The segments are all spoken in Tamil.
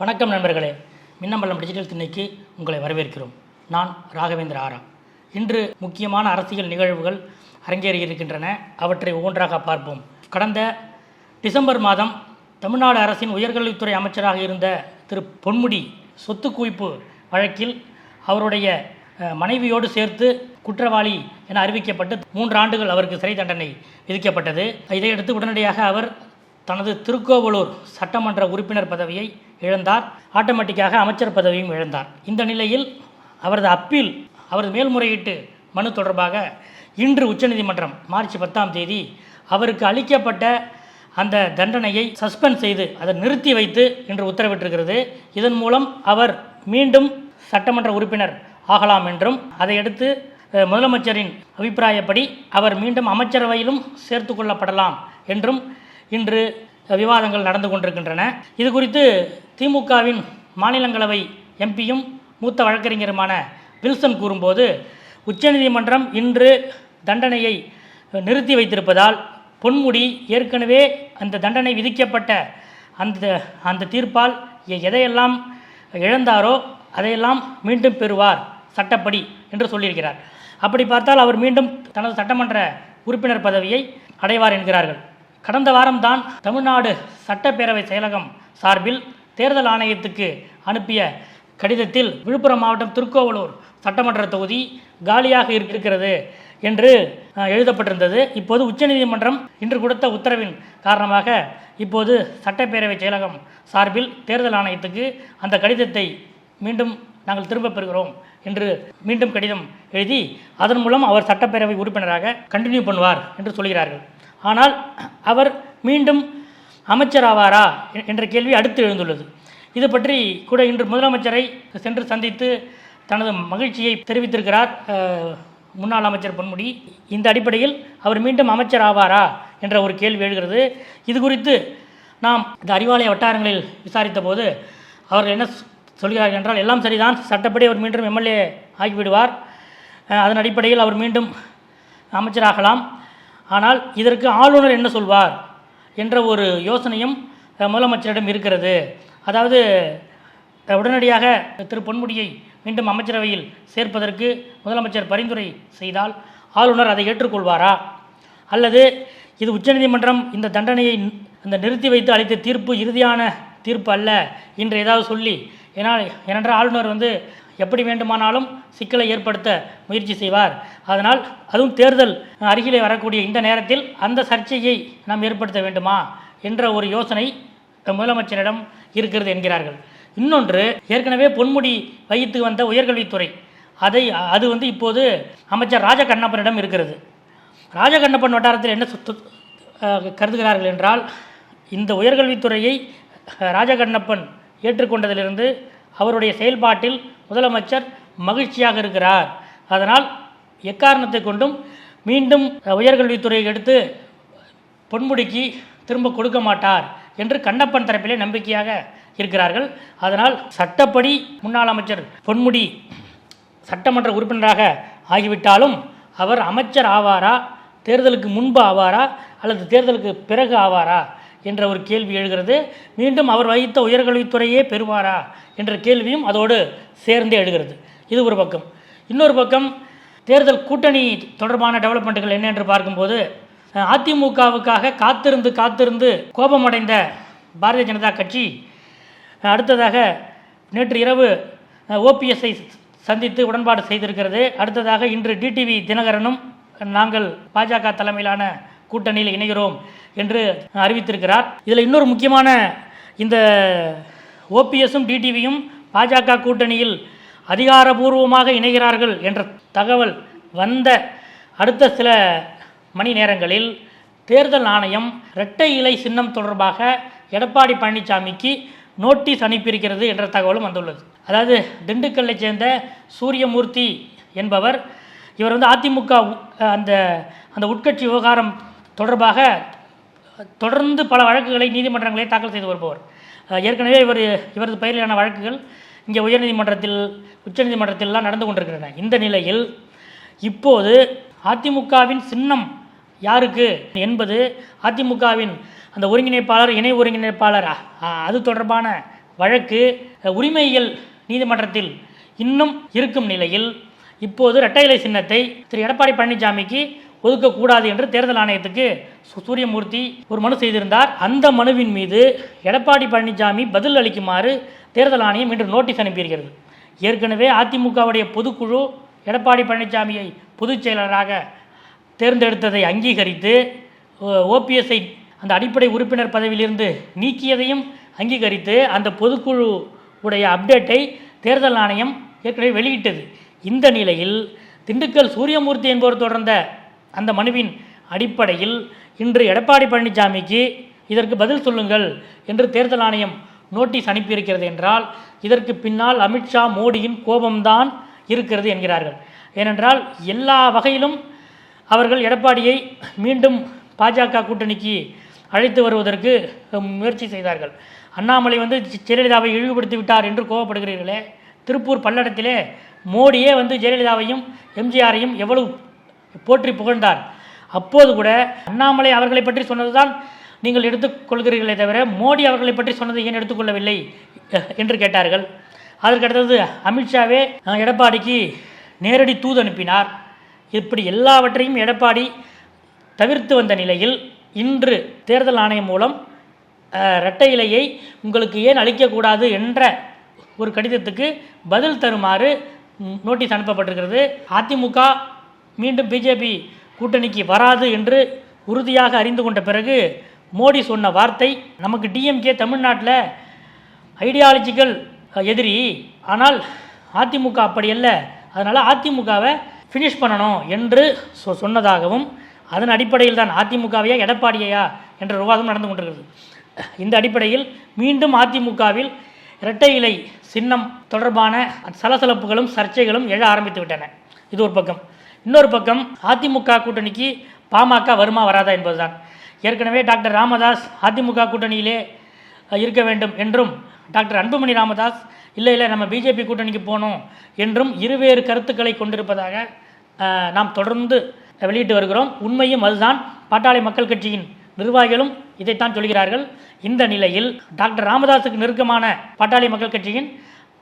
வணக்கம் நண்பர்களே. மின்னம்பலம் டிஜிட்டல் திண்ணைக்கு உங்களை வரவேற்கிறோம். நான் ராகவேந்திர ஆரா. இன்று முக்கியமான அரசியல் நிகழ்வுகள் அரங்கேறி இருக்கின்றன. அவற்றை ஒவ்வொன்றாக பார்ப்போம். கடந்த டிசம்பர் மாதம் தமிழ்நாடு அரசின் உயர்கல்வித்துறை அமைச்சராக இருந்த திரு பொன்முடி சொத்து குவிப்பு வழக்கில் அவருடைய மனைவியோடு சேர்த்து குற்றவாளி என அறிவிக்கப்பட்டு மூன்று ஆண்டுகள் அவருக்கு சிறை தண்டனை விதிக்கப்பட்டது. இதையடுத்து உடனடியாக அவர் தனது திருக்கோவலூர் சட்டமன்ற உறுப்பினர் பதவியை இழந்தார். ஆட்டோமேட்டிக்காக அமைச்சர் பதவியும் இழந்தார். இந்த நிலையில் அவரது அப்பீல் அவரது மேல்முறையீட்டு மனு தொடர்பாக இன்று உச்சநீதிமன்றம் மார்ச் பத்தாம் தேதி அவருக்கு அளிக்கப்பட்ட அந்த தண்டனையை சஸ்பெண்ட் செய்து அதை நிறுத்தி வைத்து இன்று உத்தரவிட்டிருக்கிறது. இதன் மூலம் அவர் மீண்டும் சட்டமன்ற உறுப்பினர் ஆகலாம் என்றும் அதையடுத்து முதலமைச்சரின் அபிப்பிராயப்படி அவர் மீண்டும் அமைச்சரவையிலும் சேர்த்து கொள்ளப்படலாம் என்றும் இன்று விவாதங்கள் நடந்து கொண்டிருக்கின்றன. இது குறித்து திமுகவின் மாநிலங்களவை எம்பியும் மூத்த வழக்கறிஞருமான வில்சன் கூறும்போது உச்சநீதிமன்றம் இன்று தண்டனையை நிறுத்தி வைத்திருப்பதால் பொன்முடி ஏற்கனவே அந்த தண்டனை விதிக்கப்பட்ட அந்த அந்த தீர்ப்பால் எதையெல்லாம் இழந்தாரோ அதையெல்லாம் மீண்டும் பெறுவார் சட்டப்படி என்று சொல்லியிருக்கிறார். அப்படி பார்த்தால் அவர் மீண்டும் தனது சட்டமன்ற உறுப்பினர் பதவியை அடைவார் என்கிறார்கள். கடந்த வாரம்தான் தமிழ்நாடு சட்டப்பேரவை செயலகம் சார்பில் தேர்தல் ஆணையத்துக்கு அனுப்பிய கடிதத்தில் விழுப்புரம் மாவட்டம் திருக்கோவலூர் சட்டமன்ற தொகுதி காலியாக இருக்கிறது என்று எழுதப்பட்டிருந்தது. இப்போது உச்சநீதிமன்றம் இன்று கொடுத்த உத்தரவின் காரணமாக இப்போது சட்டப்பேரவை செயலகம் சார்பில் தேர்தல் ஆணையத்துக்கு அந்த கடிதத்தை மீண்டும் நாங்கள் திரும்பப் பெறுகிறோம் என்று மீண்டும் கடிதம் எழுதி அதன் மூலம் அவர் சட்டப்பேரவை உறுப்பினராக கண்டினியூ பண்ணுவார் என்று சொல்கிறார்கள். ஆனால் அவர் மீண்டும் அமைச்சராவாரா என்ற கேள்வி அடுத்து எழுந்துள்ளது. இது பற்றி கூட இன்று முதலமைச்சரை சென்று சந்தித்து தனது மகிழ்ச்சியை தெரிவித்திருக்கிறார் முன்னாள் அமைச்சர் பொன்முடி. இந்த அடிப்படையில் அவர் மீண்டும் அமைச்சர் ஆவாரா என்ற ஒரு கேள்வி எழுகிறது. இது குறித்து நாம் இந்த அறிவாலய வட்டாரங்களில் விசாரித்த போது அவர்கள் என்ன சொல்கிறார்கள் என்றால் எல்லாம் சரிதான் சட்டப்படி அவர் மீண்டும் எம்எல்ஏ ஆகிவிடுவார். அதன் அடிப்படையில் அவர் மீண்டும் அமைச்சராகலாம். ஆனால் இதற்கு ஆளுநர் என்ன சொல்வார் என்ற ஒரு யோசனையும் முதலமைச்சரிடம் இருக்கிறது. அதாவது உடனடியாக திரு பொன்முடியை மீண்டும் அமைச்சரவையில் சேர்ப்பதற்கு முதலமைச்சர் பரிந்துரை செய்தால் ஆளுநர் அதை ஏற்றுக்கொள்வாரா? அல்லது இது உச்சநீதிமன்றம் இந்த தண்டனையை இந்த நிறுத்தி வைத்து அளித்த தீர்ப்பு இறுதியான தீர்ப்பு அல்ல என்று ஏதாவது சொல்லி ஏனால் ஏனென்றால் ஆளுநர் வந்து எப்படி வேண்டுமானாலும் சிக்கலை ஏற்படுத்த முயற்சி செய்வார். அதனால் அதுவும் தேர்தல் அருகிலே வரக்கூடிய இந்த நேரத்தில் அந்த சர்ச்சையை நாம் ஏற்படுத்த வேண்டுமா என்ற ஒரு யோசனை முதலமைச்சரிடம் இருக்கிறது என்கிறார்கள். இன்னொன்று ஏற்கனவே பொன்முடி வகித்து வந்த உயர்கல்வித்துறை. அதை அது வந்து இப்போது அமைச்சர் ராஜகண்ணப்பனிடம் இருக்கிறது. ராஜகண்ணப்பன் வட்டாரத்தில் என்ன சுத்து கருதுகிறார்கள் என்றால் இந்த உயர்கல்வித்துறையை ராஜகண்ணப்பன் ஏற்றுக்கொண்டதிலிருந்து அவருடைய செயல்பாட்டில் முதலமைச்சர் மகிழ்ச்சியாக இருக்கிறார். அதனால் எக்காரணத்தை கொண்டும் மீண்டும் உயர்கல்வித்துறையை எடுத்து பொன்முடிக்கு திரும்ப கொடுக்க மாட்டார் என்று கண்ணப்பன் தரப்பிலே நம்பிக்கையாக இருக்கிறார்கள். அதனால் சட்டப்படி முன்னாள் அமைச்சர் பொன்முடி சட்டமன்ற உறுப்பினராக ஆகிவிட்டாலும் அவர் அமைச்சர் ஆவாரா தேர்தலுக்கு முன்பு ஆவாரா அல்லது தேர்தலுக்கு பிறகு ஆவாரா என்ற ஒரு கேள்வி எழுகிறது. மீண்டும் அவர் வகித்த உயர்கல்வித்துறையே பெறுவாரா என்ற கேள்வியும் அதோடு சேர்ந்தே எழுகிறது. இது ஒரு பக்கம். இன்னொரு பக்கம் தேர்தல் கூட்டணி தொடர்பான டெவலப்மெண்ட்டுகள் என்ன என்று பார்க்கும்போது அதிமுகவுக்காக காத்திருந்து காத்திருந்து கோபமடைந்த பாரதிய ஜனதா கட்சி அடுத்ததாக நேற்று இரவு ஓபிஎஸ்ஐ சந்தித்து உடன்பாடு செய்திருக்கிறது. அடுத்ததாக இன்று டிடிவி தினகரனும் நாங்கள் பாஜக தலைமையிலான கூட்டணியில் இணைகிறோம் என்று அறிவித்திருக்கிறார். இதில் இன்னொரு முக்கியமான இந்த ஓபிஎஸும் டிடிவியும் பாஜக கூட்டணியில் அதிகாரபூர்வமாக இணைகிறார்கள் என்ற தகவல் வந்த அடுத்த சில மணி நேரங்களில் தேர்தல் ஆணையம் இரட்டை இலை சின்னம் தொடர்பாக எடப்பாடி பழனிசாமிக்கு நோட்டீஸ் அனுப்பியிருக்கிறது என்ற தகவலும் வந்துள்ளது. அதாவது திண்டுக்கல்லை சேர்ந்த சூரியமூர்த்தி என்பவர் இவர் வந்து அதிமுக அந்த அந்த உட்கட்சி விவகாரம் தொடர்பாக தொடர்ந்து பல வழக்குகளை நீதிமன்றங்களை தாக்கல் செய்து வருபவர். ஏற்கனவே இவர் இவரது பெயரிலான வழக்குகள் இங்கே உயர்நீதிமன்றத்தில் உச்சநீதிமன்றத்திலெல்லாம் நடந்து கொண்டிருக்கின்றன. இந்த நிலையில் இப்போது அதிமுகவின் சின்னம் யாருக்கு என்பது அதிமுகவின் அந்த ஒருங்கிணைப்பாளர் இணை ஒருங்கிணைப்பாளர் அது தொடர்பான வழக்கு உரிமையியல் நீதிமன்றத்தில் இன்னும் இருக்கும் நிலையில் இப்போது இரட்டை இலை சின்னத்தை திரு எடப்பாடி பழனிசாமிக்கு ஒதுக்கக்கூடாது என்று தேர்தல் ஆணையத்துக்கு சூரியமூர்த்தி ஒரு மனு செய்திருந்தார். அந்த மனுவின் மீது எடப்பாடி பழனிசாமி பதில் அளிக்குமாறு தேர்தல் ஆணையம் இன்று நோட்டீஸ் அனுப்பியிருக்கிறது ஏற்கனவே அதிமுகவுடைய பொதுக்குழு எடப்பாடி பழனிசாமியை பொதுச் செயலராக தேர்ந்தெடுத்ததை அங்கீகரித்து ஓபிஎஸ்ஐ அந்த அடிப்படை உறுப்பினர் பதவியிலிருந்து நீக்கியதையும் அங்கீகரித்து அந்த பொதுக்குழு உடைய அப்டேட்டை தேர்தல் ஆணையம் ஏற்கனவே வெளியிட்டது. இந்த நிலையில் திண்டுக்கல் சூரியமூர்த்தி என்பவர் தொடர்ந்த அந்த மனுவின் அடிப்படையில் இன்று எடப்பாடி பழனிசாமிக்கு இதற்கு பதில் சொல்லுங்கள் என்று தேர்தல் ஆணையம் நோட்டீஸ் அனுப்பியிருக்கிறது என்றால் இதற்கு பின்னால் அமித்ஷா மோடியின் கோபம்தான் இருக்கிறது என்கிறார்கள். ஏனென்றால் எல்லா வகையிலும் அவர்கள் எடப்பாடியை மீண்டும் பாஜக கூட்டணிக்கு அழைத்து வருவதற்கு முயற்சி செய்தார்கள். அண்ணாமலை வந்து ஜெயலலிதாவை இழிவுபடுத்தி விட்டார் என்று கோபப்படுகிறீர்களே திருப்பூர் பல்லடத்திலே மோடியே வந்து ஜெயலலிதாவையும் எம்ஜிஆரையும் எவ்வளவு போற்றி புகழ்ந்தார். அப்போது கூட அண்ணாமலை அவர்களை பற்றி சொன்னதுதான் நீங்கள் எடுத்துக்கொள்கிறீர்களே தவிர மோடி அவர்களை பற்றி சொன்னதை ஏன் எடுத்துக்கொள்ளவில்லை? என்று கேட்டார்கள். அதற்கு அடுத்தது அமித்ஷாவே எடப்பாடிக்கு நேரடி தூது அனுப்பினார். இப்படி எல்லாவற்றையும் எடப்பாடி தவிர்த்து வந்த நிலையில் இன்று தேர்தல் ஆணையம் மூலம் இரட்டை இலையை உங்களுக்கு ஏன் அளிக்கக்கூடாது என்ற ஒரு கடிதத்துக்கு பதில் தருமாறு நோட்டீஸ் அனுப்பப்பட்டிருக்கிறது. அதிமுக மீண்டும் பிஜேபி கூட்டணிக்கு வராது என்று உறுதியாக அறிந்து கொண்ட பிறகு மோடி சொன்ன வார்த்தை நமக்கு டிஎம்கே தமிழ்நாட்டில் ஐடியாலஜிக்கல் எதிரி. ஆனால் அதிமுக அப்படியல்ல அதனால் அதிமுகவை ஃபினிஷ் பண்ணணும் என்று சொ சொன்னதாகவும் அதன் அடிப்படையில் தான் அதிமுகவையா எடப்பாடியையா என்ற விவாதம் நடந்து கொண்டிருக்கிறது. இந்த அடிப்படையில் மீண்டும் அதிமுகவில் இரட்டை இலை சின்னம் தொடர்பான சலசலப்புகளும் சர்ச்சைகளும் எழ ஆரம்பித்து விட்டன. இது ஒரு பக்கம். இன்னொரு பக்கம் அதிமுக கூட்டணிக்கு பாமக வருமா வராதா என்பதுதான். ஏற்கனவே டாக்டர் ராமதாஸ் அதிமுக கூட்டணியிலே இருக்க வேண்டும் என்றும் டாக்டர் அன்புமணி ராமதாஸ் இல்லை இல்லை நம்ம பிஜேபி கூட்டணிக்கு போகணும் என்றும் இருவேறு கருத்துக்களை கொண்டிருப்பதாக நாம் தொடர்ந்து வெளியிட்டு வருகிறோம். உண்மையும் அதுதான். பாட்டாளி மக்கள் கட்சியின் நிர்வாகிகளும் இதைத்தான் சொல்கிறார்கள். இந்த நிலையில் டாக்டர் ராமதாஸுக்கு நெருக்கமான பாட்டாளி மக்கள் கட்சியின்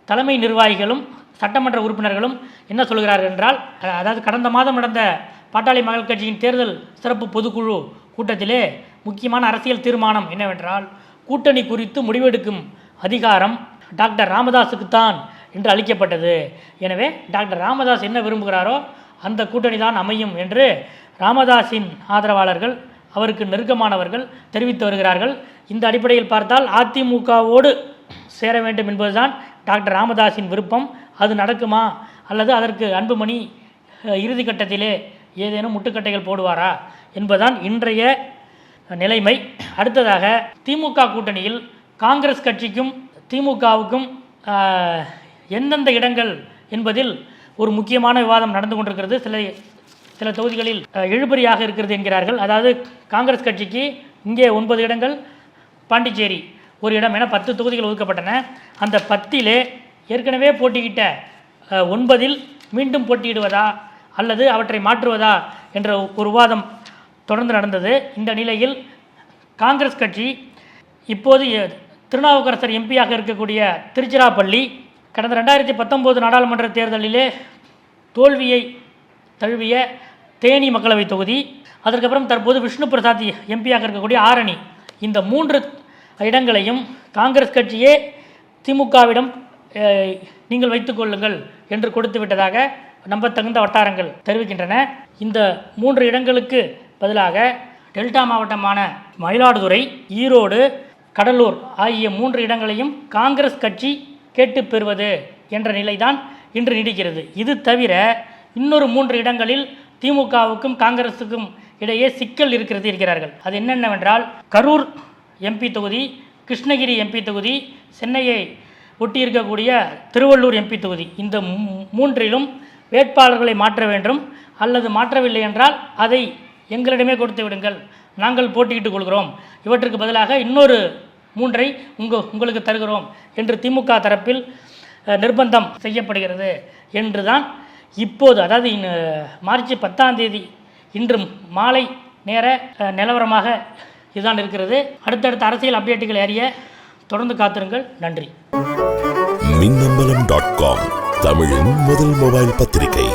தலைமை நிர்வாகிகளும் சட்டமன்ற உறுப்பினர்களும் என்ன சொல்கிறார்கள் என்றால் அதாவது கடந்த மாதம் நடந்த பாட்டாளி மகள் கட்சியின் தேர்தல் சிறப்பு பொதுக்குழு கூட்டத்திலே முக்கியமான அரசியல் தீர்மானம் என்னவென்றால் கூட்டணி குறித்து முடிவெடுக்கும் அதிகாரம் டாக்டர் ராமதாஸுக்குத்தான் என்று அளிக்கப்பட்டது. எனவே டாக்டர் ராமதாஸ் என்ன விரும்புகிறாரோ அந்த கூட்டணி தான் அமையும் என்று ராமதாஸின் ஆதரவாளர்கள் அவருக்கு நெருக்கமானவர்கள் தெரிவித்து வருகிறார்கள். இந்த அடிப்படையில் பார்த்தால் அதிமுகவோடு சேர வேண்டும் என்பதுதான் டாக்டர் ராமதாஸின் விருப்பம் அது நடக்குமா? அல்லது அதற்கு அன்புமணி இறுதி இறுதிக்கட்டத்திலே ஏதேனும் முட்டுக்கட்டைகள் போடுவாரா? என்பதுதான் இன்றைய நிலைமை. அடுத்ததாக திமுக கூட்டணியில் காங்கிரஸ் கட்சிக்கும் திமுகவுக்கும் எந்தெந்த இடங்கள் என்பதில் ஒரு முக்கியமான விவாதம் நடந்து கொண்டிருக்கிறது. சில சில தொகுதிகளில் இழுபறியாக இருக்கிறது என்கிறார்கள். அதாவது காங்கிரஸ் கட்சிக்கு இங்கே ஒன்பது இடங்கள் பாண்டிச்சேரி ஒரு இடம். என பத்து தொகுதிகள் ஒதுக்கப்பட்டன. அந்த பத்திலே ஏற்கனவே போட்டிக்கிட்ட ஒன்பதில் மீண்டும் போட்டியிடுவதா அல்லது அவற்றை மாற்றுவதா என்ற ஒரு விவாதம் தொடர்ந்து நடந்தது. இந்த நிலையில் காங்கிரஸ் கட்சி இப்போது திருநாவுக்கரசர் எம்பியாக இருக்கக்கூடிய திருச்சிராப்பள்ளி கடந்த ரெண்டாயிரத்தி பத்தொம்போது நாடாளுமன்ற தேர்தலிலே தோல்வியை தழுவிய தேனி மக்களவைத் தொகுதி அதற்கப்புறம் தற்போது விஷ்ணு பிரசாத் எம்பியாக இருக்கக்கூடிய ஆரணி. இந்த மூன்று இடங்களையும் காங்கிரஸ் கட்சியே திமுகவிடம் நீங்கள் வைத்துக்கொள்ளுங்கள் என்று கொடுத்து விட்டதாக நம்பத்தகுந்த வட்டாரங்கள் தெரிவிக்கின்றன. இந்த மூன்று இடங்களுக்கு பதிலாக டெல்டா மாவட்டமான மயிலாடுதுறை ஈரோடு கடலூர் ஆகிய மூன்று இடங்களையும் காங்கிரஸ் கட்சி கேட்டுப் பெறுவது என்ற நிலைதான் இன்று நீடிக்கிறது. இது தவிர இன்னொரு மூன்று இடங்களில் திமுகவுக்கும் காங்கிரஸுக்கும் இடையே சிக்கல் இருக்கிறது இருக்கிறார்கள். அது என்னென்னவென்றால் கரூர் எம்பி தொகுதி கிருஷ்ணகிரி எம்பி தொகுதி சென்னையை ஒட்டி இருக்கக்கூடிய திருவள்ளூர் எம்பி தொகுதி. இந்த மூன்றிலும் வேட்பாளர்களை மாற்ற வேண்டும். அல்லது மாற்றவில்லை என்றால் அதை எங்களிடமே கொடுத்து விடுங்கள். நாங்கள் போட்டியிட்டுக் கொள்கிறோம். இவற்றுக்கு பதிலாக இன்னொரு மூன்றை உங்கள் உங்களுக்கு தருகிறோம் என்று திமுக தரப்பில் நிர்பந்தம் செய்யப்படுகிறது என்று தான் இப்போது அதாவது மார்ச் பத்தாம் தேதி இன்று மாலை நேர நிலவரமாக இதுதான் இருக்கிறது. அடுத்தடுத்த அரசியல் அப்டேட்டுகளை அறிய தொடர்ந்து காத்திருங்கள். நன்றி. மின்னம்பலம் டாட் காம் தமிழின் முதல் மொபைல் பத்திரிகை.